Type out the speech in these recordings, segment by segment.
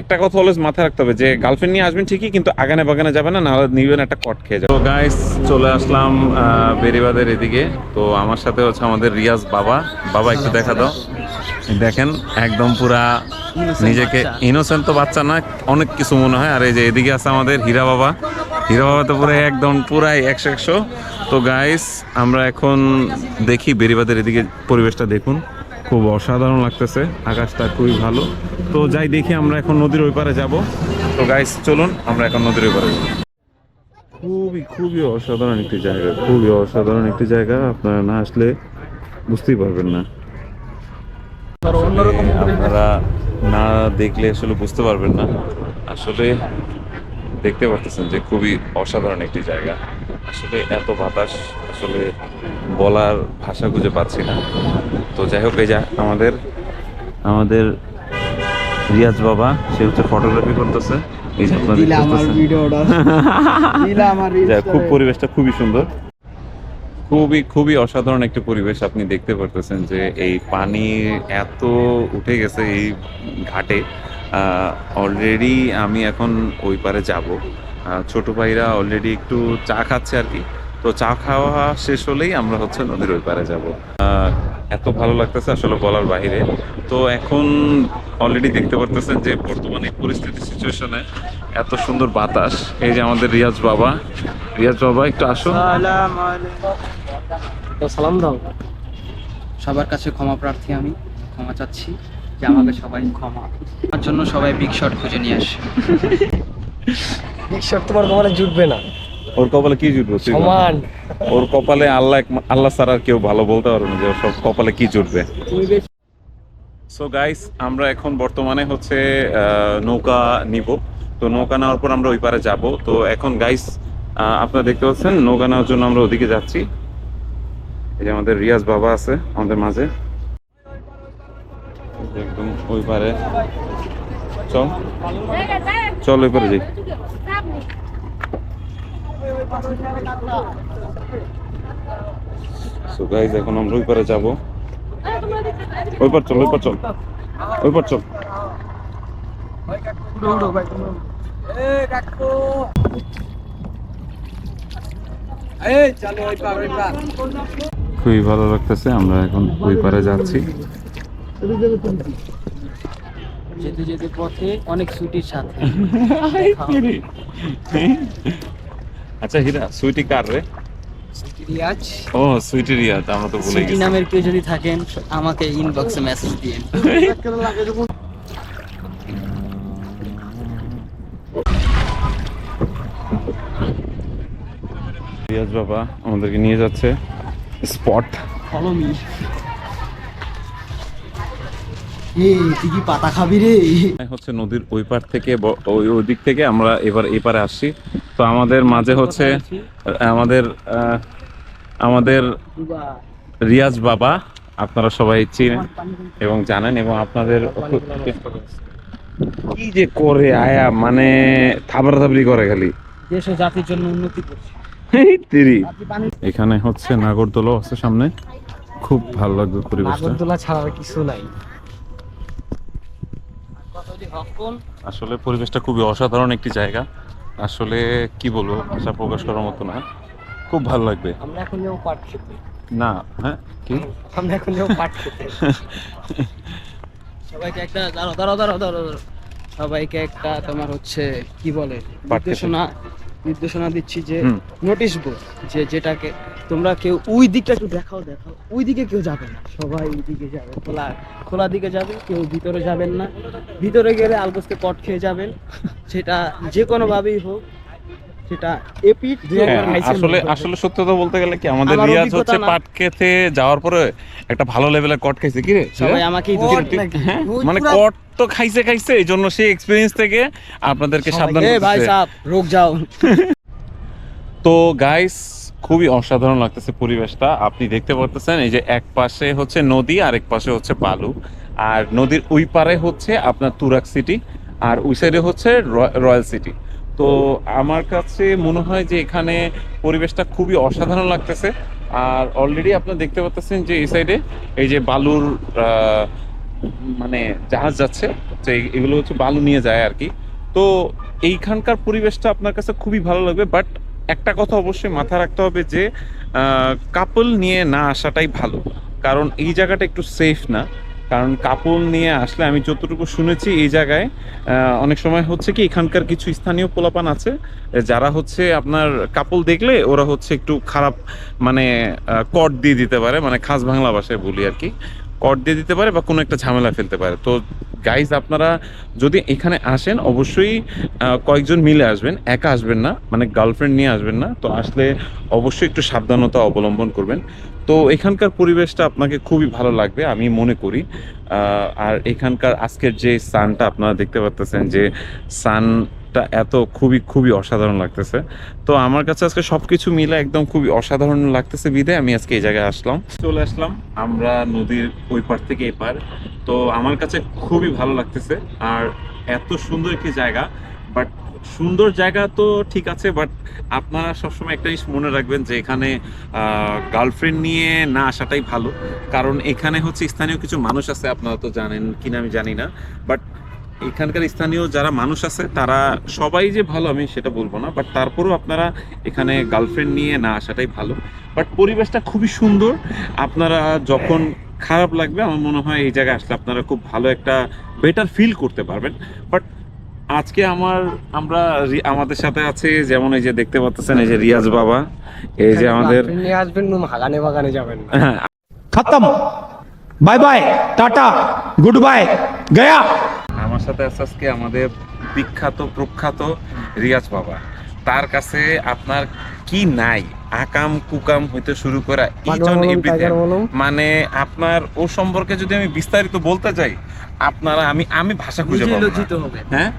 একটা কথা অলওয়েজ মাথায় রাখতে হবে যে গার্লফ্রেন্ড নিয়ে আসবেন ঠিকই, কিন্তু আগানে বাগানে যাবে না, নাহলে নিবেন একটা কট খেয়ে যাবে। তো গাইস চলে আসলাম বেরিবাদের এদিকে। তো আমার সাথে হচ্ছে আমাদের রিয়াজ বাবা। বাবা, একটু দেখা দাও। দেখেন, একদম পুরা নিজেকে ইনোসেন্ট তো বাচ্চা না, অনেক কিছু মনে হয়। আর এই যে এদিকে আছে আমাদের হীরা বাবা। হীরা বাবা তো পুরো একদম পুরাই একশো একশো। তো গাইস আমরা এখন দেখি বেরিবাদের এদিকে পরিবেশটা, দেখুন। খুব অসাধারণ লাগতেছে। আকাশটা খুবই ভালো। তো যাই দেখি আমরা এখন নদীর ওই পারে যাব। তো গাইস চলুন, আমরা এখন নদীর ওই পারে। খুবই খুবই অসাধারণ একটি জায়গা। খুবই অসাধারণ একটি জায়গা। আপনারা না আসলে বুঝতেই পারবেন না। আপনারা না দেখলে আসলে বুঝতে পারবেন না। আসলে দেখতে পাচ্ছেন যে খুবই অসাধারণ একটি জায়গা। আসলে এত বাতাস আসলে বলার ভাষা খুঁজে পাচ্ছি না। তো যাই হোক এই যা আমাদের আমাদের রিয়াজ বাবা সে হচ্ছে ফটোগ্রাফি করতেছে। এই যে খুব পরিবেশটা খুবই সুন্দর। খুবই খুবই অসাধারণ একটা পরিবেশ আপনি দেখতে পারতেছেন যে এই পানি এত উঠে গেছে এই ঘাটে। অলরেডি আমি এখন ওই পারে যাব। ছোট ভাইরা অলরেডি একটু চা খাচ্ছে আর কি। তো চা খাওয়া শেষ হলেই আমরা হচ্ছে নদীর ওই পারে যাব। এত ভালো লাগতেছে আসলে বলার বাইরে তো এখন অলরেডি দেখতে পারতেছেন যে বর্তমানে পরিস্থিতি সিচুয়েশনে এত সুন্দর বাতাস। এই যে আমাদের রিয়াজ বাবা। রিয়াজ বাবা, একটু আসো সালাম দাও। সবার কাছে ক্ষমা প্রার্থী আমি। ক্ষমা চাচ্ছি যে আমাকে সবাই ক্ষমা আমার জন্য সবাই বিগ শট খুঁজে নিয়ে আসে। শট তোমার কপালে জুটবে না। ওর কপালে কি জুটবে সমান। ওর কপালে আল্লাহ আল্লাহ ছাড়া আর কেউ ভালো বলতে পারবে না যে সব কপালে কি জুটবে। সো গাইস আমরা এখন বর্তমানে হচ্ছে নৌকা নিব। তো নৌকা নেওয়ার পর আমরা ওই পারে যাব। তো এখন গাইস আপনারা দেখতে পাচ্ছেন নৌকা নেওয়ার জন্য আমরা ওদিকে যাচ্ছি। এই যে আমাদের রিয়াজ বাবা আছে আমাদের মাঝে। একদম ওই পারে। চল। চল ওই পারে যাই। সো গাইস এখন আমরা ওই পারে যাব। ওই পার চল ওই পার চল। ওই পার চল। খুবই ভালো লাগতেছে আমরা এখন ওই পারে যাচ্ছি। যেতে যেতে পথে অনেক ছুটির সাথে। আচ্ছা হীরা সুইটি কার রে? রিয়াজ। ও সুইটি রিয়া আমরা তো ভুলে গেছি। নামের কেউ যদি থাকেন আমাকে ইনবক্সে মেসেজ দিন রিয়াজ বাবা আমাদেরকে নিয়ে যাচ্ছে স্পট। ফলো মি এই তুই কি পাতা খাবি রে? হচ্ছে নদীর ওই পার থেকে ওই ওই দিক থেকে আমরা এবার এপারে আসছি। তো আমাদের মাঝে হচ্ছে আমাদের আমাদের রিয়াজ বাবা আপনারা সবাই চিনেন এবং জানেন এবং আপনাদের কি যে করে আয়া মানে থাবরা থাবরি করে খালি। দেশ ও জাতির জন্য উন্নতি করছে। এই তিরি এখানে হচ্ছে নাগরদোলা আছে সামনে। খুব ভালো লাগবে পরিবেশটা। নাগরদোলা ছাড়া আর কিছু নাই। আসলে পরিবেশটা খুবই অসাধারণ একটি জায়গা। আসলে কি বলব ভাষা প্রকাশ করার মতো না। খুব ভালো লাগবে। আমরা এখন যাব পাট খেতে। না হ্যাঁ? কি? আমরা এখন যাব পাট খেতে। সবাইকে একটা দাঁড়ো দাঁড়ো দাঁড়ো দাঁড়ো। সবাইকে একটা তোমার হচ্ছে কি বলে? নির্দেশনা নির্দেশনা দিচ্ছি যে নোটিশ বোর্ড যে যেটাকে তোমরা কেউ ওই দিকটা একটু দেখাও দেখাও। ওই দিকে কেউ যাবে না। সবাই ওই দিকে যাবে। খোলা খোলা দিকে যাবে কেউ ভিতরে যাবেন না। ভিতরে গেলে আলগোসকে কট খেয়ে যাবেন। সেটা যে কোনো ভাবেই হোক সেটা এপিট হ্যাঁ, আসলে বলতে আসলে সত্য বলতে গেলে কি আমাদের রিয়াজ হচ্ছে পাট খেতে যাওয়ার পরে একটা ভালো লেভেলের কট খাইছে কি রে? সবাই দুজন নাকি? হ্যাঁ? মানে কট তো খাইছে খাইছে এই জন্য সেই এক্সপিরিয়েন্স থেকে আপনাদেরকে সাবধান ভাই। রোগ যাও। তো গাইস খুবই অসাধারণ লাগতেছে পরিবেশটা। আপনি দেখতে পারতেছেন, এই যে এক পাশে হচ্ছে নদী আর এক পাশে হচ্ছে বালু। আর নদীর ওই পারে হচ্ছে আপনার তুরাক সিটি, আর ওই সাইডে হচ্ছে রয়- রয়্যাল সিটি। তো আমার কাছে মনে হয় যে এখানে পরিবেশটা খুবই অসাধারণ লাগতেছে। আর অলরেডি আপনারা দেখতে পাচ্ছেন যে এই সাইডে এই যে বালুর মানে জাহাজ যাচ্ছে তো এগুলো হচ্ছে বালু নিয়ে যায় আর কি। তো এইখানকার পরিবেশটা আপনার কাছে খুবই ভালো লাগবে বাট একটা কথা অবশ্যই মাথায় রাখতে হবে যে কাপল নিয়ে না আসাটাই ভালো। কারণ এই জায়গাটা একটু সেফ না। কারণ কাপল নিয়ে আসলে আমি যতটুকু শুনেছি এই জায়গায় অনেক সময় হচ্ছে কি এখানকার কিছু স্থানীয় পোলাপান আছে, যারা হচ্ছে আপনার কাপল দেখলে ওরা হচ্ছে একটু খারাপ মানে কট দিয়ে দিতে পারে মানে খাস বাংলা ভাষায় বলি আর কি। কট দিয়ে দিতে পারে বা কোনো একটা ঝামেলা ফেলতে পারে। তো গাইজ আপনারা যদি এখানে আসেন, অবশ্যই কয়েকজন মিলে আসবেন, একা আসবেন না মানে গার্লফ্রেন্ড নিয়ে আসবেন না। তো আসলে অবশ্যই একটু সাবধানতা অবলম্বন করবেন। তো এখানকার পরিবেশটা আপনাকে খুবই ভালো লাগবে, আমি মনে করি। আর এখানকার আজকের যে সানটা আপনারা দেখতে পাচ্তেছেন যে সানটা এত খুবই খুবই অসাধারণ লাগতেছে। তো আমার কাছে আজকে সবকিছু মিলে একদম খুবই অসাধারণ লাগতেছে বিদায় আমি আজকে এই জায়গায় আসলাম। চলে আসলাম আমরা নদীর ওই পার থেকে এই পার। তো আমার কাছে খুবই ভালো লাগতেছে। আর এত সুন্দর একটি জায়গা। বাট সুন্দর জায়গা তো ঠিক আছে, বাট আপনারা সবসময় একটা জিনিস মনে রাখবেন যে এখানে গার্লফ্রেন্ড নিয়ে না আসাটাই ভালো। কারণ এখানে হচ্ছে স্থানীয় কিছু মানুষ আছে, আপনারা তো জানেন, কিনা আমি জানি না। বাট এখানকার স্থানীয় যারা মানুষ আছে তারা সবাই যে ভালো আমি সেটা বলব না বাট তারপরেও আপনারা এখানে গার্লফ্রেন্ড নিয়ে না আসাটাই ভালো। বাট পরিবেশটা খুবই সুন্দর। আপনারা যখন খারাপ লাগবে আমার মনে হয় এই জায়গায় আসলে আপনারা খুব ভালো একটা বেটার ফিল করতে পারবেন। বাট আজকে আমার আমরা আমাদের সাথে আছে যেমন এই যে দেখতে পাচ্ছেন এই যে রিয়াজ বাবা এই যে আমাদের হাগানে বাগানে যাবেন। হ্যাঁ। খতম। Bye bye tata good bye Gaya. সাথে আছে আজকে আমাদের বিখ্যাত প্রখ্যাত রিয়াজ বাবা। তার কাছে আপনার কি নাই? আকাম কুকাম হইতে শুরু করা মলম। মানে আপনার ও সম্পর্কে যদি আমি বিস্তারিত বলতে যাই আপনারা আমি আমি ভাষা খুঁজে পাবো না। লজ্জিত হবে। হ্যাঁ?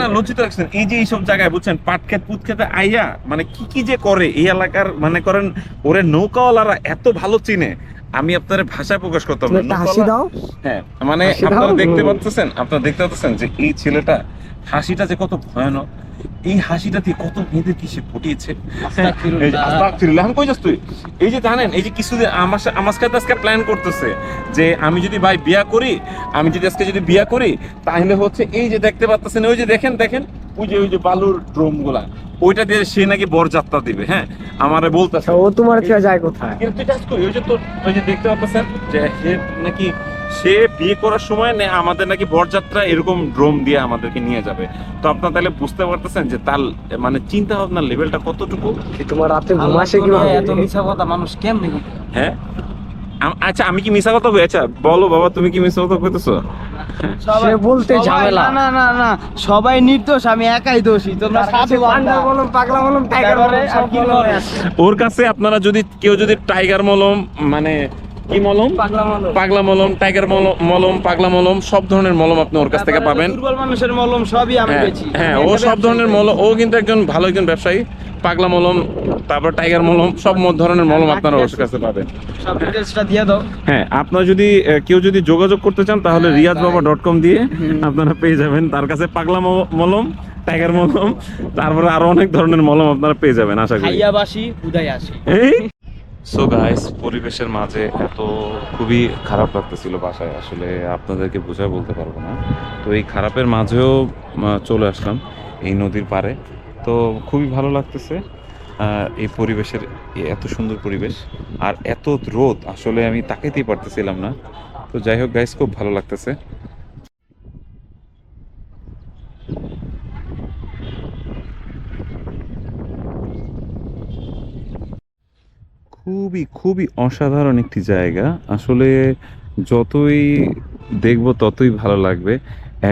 না লজ্জিত রাখছেন। এই যে এইসব জায়গায় বুঝছেন পাট খেত পুত খেতে আইয়া মানে কি কি যে করে এই এলাকার মানে করেন ওরে নৌকাওয়ালারা এত ভালো চিনে। আমি আপনার ভাষা প্রকাশ করতাম পারব না হাসি দাও। হ্যাঁ মানে আপনারা দেখতে। পাচ্ছেন আপনারা দেখতে পাচ্ছেন যে এই ছেলেটা হাসিটা যে কত ভয়ানক। এই হাসিটা দিয়ে কত মেয়েদের কি সে ফুটিয়েছে? এই যে আস্তাগফিরুল্লাহ, এখন কই যাস তুই? এই যে জানেন এই যে কিছুদিন আমার আমার সাথে আজকে প্ল্যান করতেছে যে আমি যদি ভাই বিয়া করি আমি যদি আজকে যদি বিয়া করি তাহলে হচ্ছে এই যে দেখতে পাচ্ছেন ওই যে দেখেন দেখেন ওই যে ওই যে বালুর ড্রোমগুলা ওইটা দিয়ে সে নাকি বরযাত্রা দিবে হ্যাঁ? আমারে বলতেছে। ও তোমার কে যায় কোথায়? কিন্তু ওই যে তোর ওই যে দেখতে পাচ্ছেন যে সে নাকি সে বিয়ে করার সময় নে আমাদের নাকি বরযাত্রা এরকম ড্রোম দিয়ে আমাদেরকে নিয়ে যাবে। তো আপনার তাহলে বুঝতে পারতেছেন যে তার মানে চিন্তা ভাবনার লেভেলটা কতটুকু? কি তোমার রাতে ঘুম আসে কীভাবে? এত মিথ্যা কথা মানুষ কেমনে হ্যাঁ? আচ্ছা আমি কি মিশা কথা আচ্ছা বলো বাবা তুমি কি মিশা কথা কইতেছো? সে বলতে ঝামেলা। না না না সবাই নির্দোষ আমি একাই দোষী তোমরা সাধু পান্ডা বলুন পাগলা বলুন টাইগার বলুন সব ওর কাছে আপনারা যদি কেউ যদি টাইগার মলম মানে কি মলম? পাগলা মলম। টাইগার মলম মলম পাগলা মলম সব ধরনের মলম আপনি ওর কাছ থেকে পাবেন। মানুষের মলম সবই আমি হ্যাঁ, হ্যাঁ ও সব ধরনের মলম ও কিন্তু একজন ভালো একজন ব্যবসায়ী। পাগলা মলম তারপর টাইগার মলম সব ধরনের মলম আপনারা ওর কাছে পাবেন। হ্যাঁ আপনারা যদি কেউ যদি যোগাযোগ করতে চান তাহলে রিয়াজ বাবা ডট কম দিয়ে আপনারা পেয়ে যাবেন। তার কাছে পাগলা মলম টাইগার মলম তারপরে আরও অনেক ধরনের মলম আপনারা পেয়ে যাবেন আশা করি। উদয় আসি সো গাইস পরিবেশের মাঝে এত খুবই খারাপ লাগতেছিল বাসায়, আসলে আপনাদেরকে বোঝায় বলতে পারব না। তো এই খারাপের মাঝেও চলে আসলাম এই নদীর পাড়ে। তো খুবই ভালো লাগতেছে এই পরিবেশের এত সুন্দর পরিবেশ আর এত রোদ, আসলে আমি তাকাইতেই পারতেছিলাম না। তো যাই হোক গাইস খুব ভালো লাগতেছে। খুবই খুবই অসাধারণ একটি জায়গা। আসলে যতই দেখব ততই ভালো লাগবে।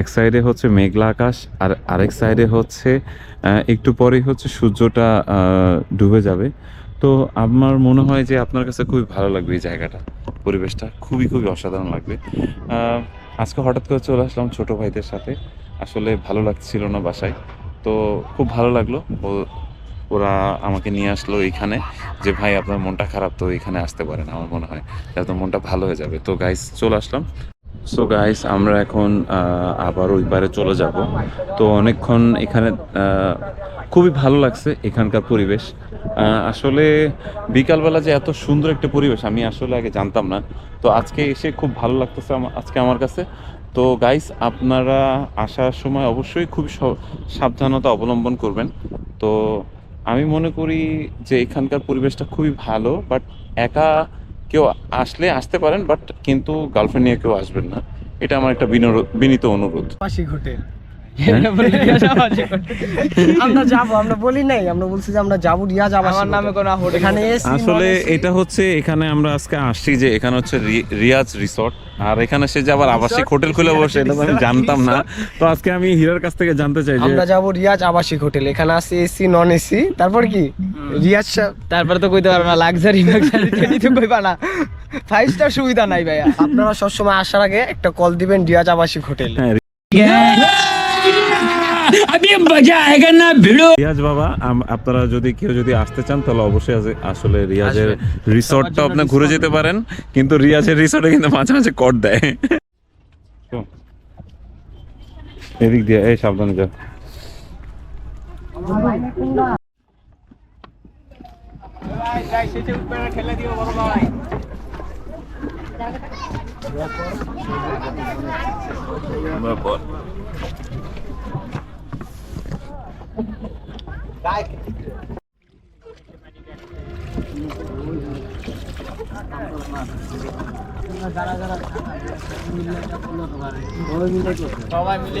এক সাইডে হচ্ছে মেঘলা আকাশ আর আরেক সাইডে হচ্ছে একটু পরেই হচ্ছে সূর্যটা ডুবে যাবে। তো আমার মনে হয় যে আপনার কাছে খুবই ভালো লাগবে এই জায়গাটা, পরিবেশটা। খুবই খুবই অসাধারণ লাগবে। আজকে হঠাৎ করে চলে আসলাম ছোটো ভাইদের সাথে। আসলে ভালো লাগছিল না বাসায়। তো খুব ভালো লাগল। ওরা আমাকে নিয়ে আসলো এইখানে যে, ভাই, আপনার মনটা খারাপ তো এখানে আসতে পারেন আমার মনে হয়। তাহলে মনটা ভালো হয়ে যাবে। তো গাইস চলে আসলাম। সো গাইস আমরা এখন আবার ওই পারে চলে যাব। তো অনেকক্ষণ এখানে খুবই ভালো লাগছে এখানকার পরিবেশ। আসলে বিকালবেলা যে এত সুন্দর একটা পরিবেশ, আমি আসলে আগে জানতাম না। তো আজকে এসে খুব ভালো লাগতেছে আজকে আমার কাছে। তো গাইস আপনারা আসার সময় অবশ্যই খুব সাবধানতা অবলম্বন করবেন। তো আমি মনে করি যে এখানকার পরিবেশটা খুবই ভালো বাট একা কেউ আসলে আসতে পারেন বাট কিন্তু গার্লফ্রেন্ড নিয়ে কেউ আসবেন না এটা আমার একটা বিনীত অনুরোধ হোটেল? আমরা যাব আমরা বলি নাই আমরা বলছি যে আমরা যাব রিয়াজ আবাসিক আমার নামে হোটেল। কোনো হোটেল এখানে আসলে এটা হচ্ছে এখানে আমরা আজকে আসছি যে এখানে হচ্ছে রিয়াজ রিসর্ট। আর এখানে সে যে আবার আবাসিক হোটেল খুলে বসে এটা আমি জানতাম না। তো আজকে আমি হীরার কাছ থেকে জানতে চাই যে আমরা যাব রিয়াজ আবাসিক হোটেল। এখানে আছে এসি নন এসি তারপর কি? রিয়াজ তারপরে তো কইতে পারব না লাক্সারি লাক্সারি তো কইবা না। ফাইভ স্টার সুবিধা নাই ভাইয়া। আপনারা সবসময় আসার আগে একটা কল দিবেন রিয়াজ আবাসিক হোটেল। হ্যাঁ अभी मजा आएगा ना भिड़ो রিয়াজ বাবা আম- আপনারা যদি কেউ যদি আসতে চান তাহলে অবশ্যই আজ- আসলে রিয়াজের রিসর্টটা আপনি ঘুরে যেতে পারেন কিন্তু রিয়াজের রিসর্টে কিন্তু মাঝে মাঝে কট দেয় এদিক দিয়ে এই সাবধানে যা আমরা বল সবাই মিলে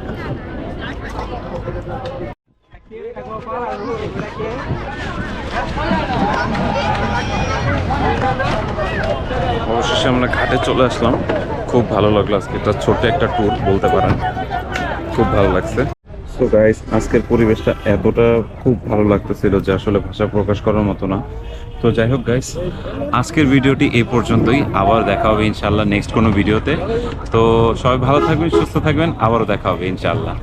অবশেষে আমরা ঘাটে চলে আসলাম। খুব ভালো লাগল আজকে। এটা ছোট একটা ট্যুর বলতে পারেন। খুব ভালো লাগছে। সো গাইস আজকের পরিবেশটা এতটা খুব ভালো লাগতেছিল যে আসলে ভাষা প্রকাশ করার মতো না। তো যাই হোক গাইস আজকের ভিডিওটি এই পর্যন্তই। আবার দেখা হবে ইনশাল্লাহ নেক্সট কোনো ভিডিওতে। তো সবাই ভালো থাকবেন, সুস্থ থাকবেন। আবারও দেখা হবে ইনশাল্লাহ